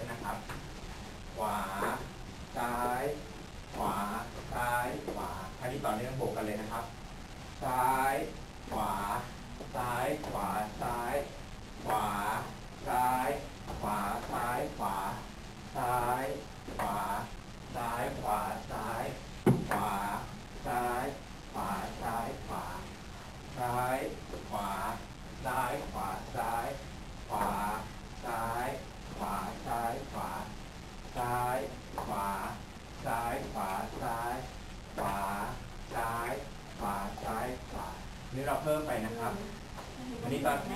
อเนื่องนะครับ ขวา ซ้าย ขวา ซ้าย ขวาอันนี้ต่อเนื่องบวกกันเลยนะครับ ซ้าย ขวา ซ้าย ขวา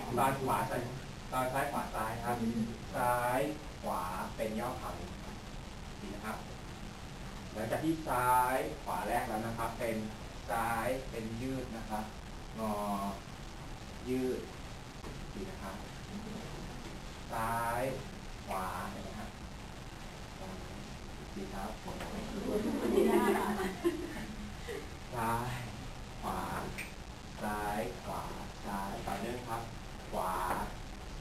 ตอนตอนขวาตอนตอนซ้ายขวาซ้ายครับ ซ้ายขวาเป็นย่อเข่าดีนะครับ หลังจากที่ซ้ายขวาแรกแล้วนะครับ เป็นซ้ายเป็นยืดนะครับงอยืดดีนะครับซ้ายขวาเห็นไหมครับดีครับซ้าย ขวา ซ้าย ขวา ซ้ายต่อเนื่องครับ ข วา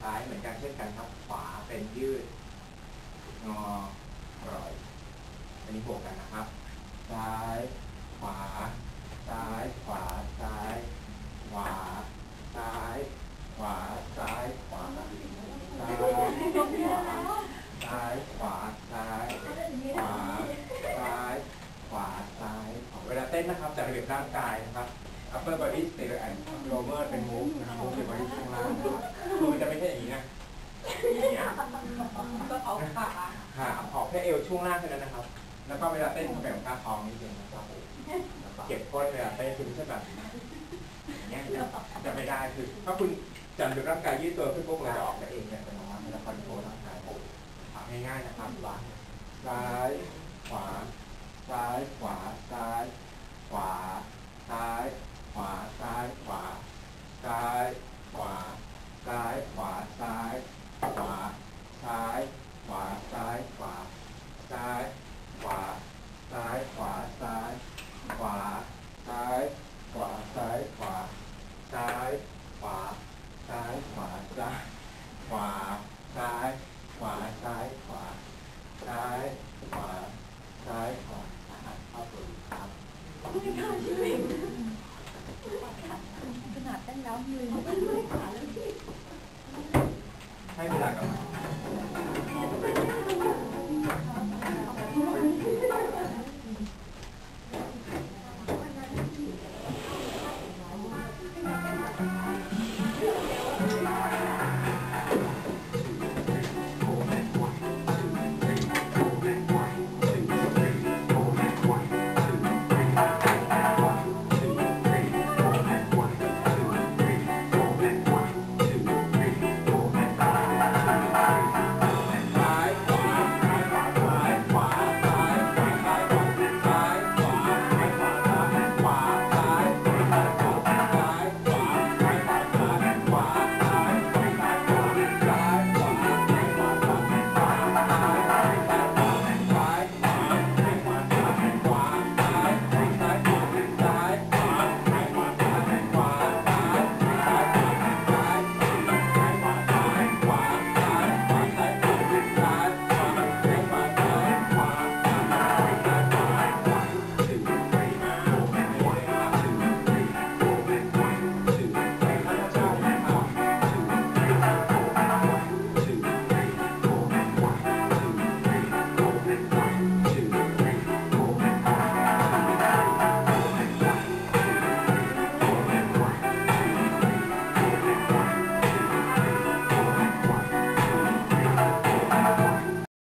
ซ้ายเหมือนกันเช่นกันครับ ขวาเป็นยืด งอปล่อยอันนี้บวกกันนะครับ ซ้าย ขวา ซ้าย ขวา ซ้าย ขวา ซ้าย ขวา ซ้าย ขวา ซ้าย ขวา ซ้าย ขวา ซ้าย ขวา ซ้าย ขวา ซ้ายขวาเวลาเต้นนะครับจัดระเบียบร่างกาย เปอร์บอดี้เตะแอนโรเวอร์เป็นมูฟนะครับมูฟเป็นบอดี้ข้างล่างคือมันจะไม่ใช่อย่างนี้นะอย่างเงี้ก็เอาขาขาออกแค่เอวช่วงล่างเท่านั้นนะครับ แล้วก็เวลาเต้นแบบตาทองนิดนึงนะครับเก็บก้นเวลาเต้นคือไม่ใช่แบบอย่างเงี้ยจะไม่ได้คือ ถ้าคุณจำดูร่างกายยืดตัวขึ้นพวกเราออกมาเองเนี่ยเป็นว่และาคอนโทรลร่างกายง่ายๆนะครับวางซ้ายขวาซ้ายขวาซ้ายขวา